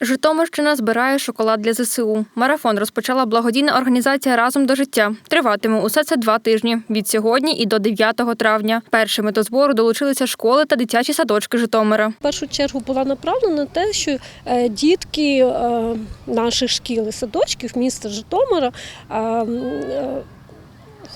Житомирщина збирає шоколад для ЗСУ. Марафон розпочала благодійна організація Разом до життя. Триватиме усе це два тижні від сьогодні і до 9 травня. Першими до збору долучилися школи та дитячі садочки Житомира. В першу чергу була направлена на те, що е, дітки е, наших шкіл і садочків міста Житомира е,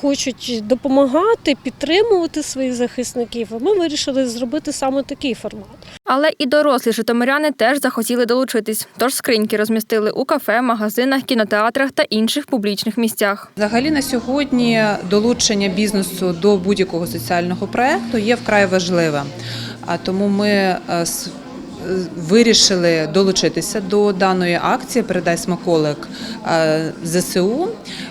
хочуть допомагати, підтримувати своїх захисників. А ми вирішили зробити саме такий формат. Але і дорослі житомиряни теж захотіли долучитись. Тож скриньки розмістили у кафе, магазинах, кінотеатрах та інших публічних місцях. Взагалі на сьогодні долучення бізнесу до будь-якого соціального проекту є вкрай важливим. А тому ми е, вирішили долучитися до даної акції Передай смаколик е, ЗСУ.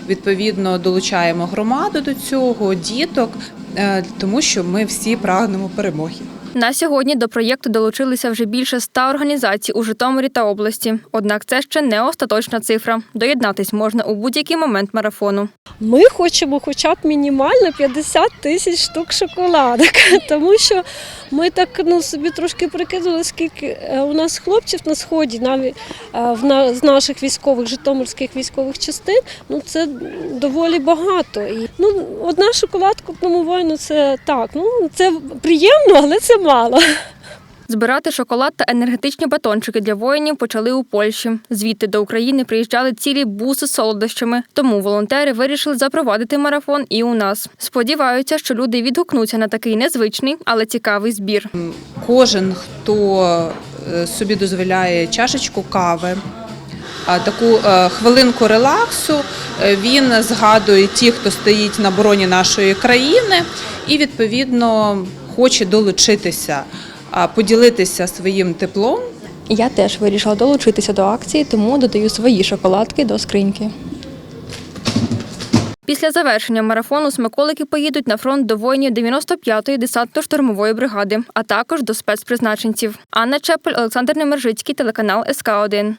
Відповідно, долучаємо громаду до цього, діток, е, тому що ми всі прагнемо перемоги. На сьогодні до проєкту долучилися вже більше ста організацій у Житомирі та області. Однак це ще не остаточна цифра. Доєднатись можна у будь-який момент марафону. Ми хочемо хоча б мінімально 50 тисяч штук шоколадок, тому що ми так ну, собі трошки прикинули, скільки е, у нас хлопців на сході, навіть е, з наших військових, житомирських військових частин, ну це доволі багато. І, ну, одна шоколадка одному воїну це так, ну це приємно, але це мало. Збирати шоколад та енергетичні батончики для воїнів почали у Польщі. Звідти до України приїжджали цілі буси з солодощами. Тому волонтери вирішили запровадити марафон і у нас. Сподіваються, що люди відгукнуться на такий незвичний, але цікавий збір. Кожен, хто е, собі дозволяє чашечку кави, а, таку е, хвилинку релаксу, е, він згадує ті, хто стоїть на бороні нашої країни, і відповідно хоче долучитися, а, поділитися своїм теплом Я теж вирішила долучитися до акції, тому додаю свої шоколадки до скриньки. Після завершення марафону смаколики поїдуть на фронт до воїнів 95-ї десантно-штурмової бригади, а також до спецпризначенців. Анна Чепель, Олександр Немержицький, телеканал СК 1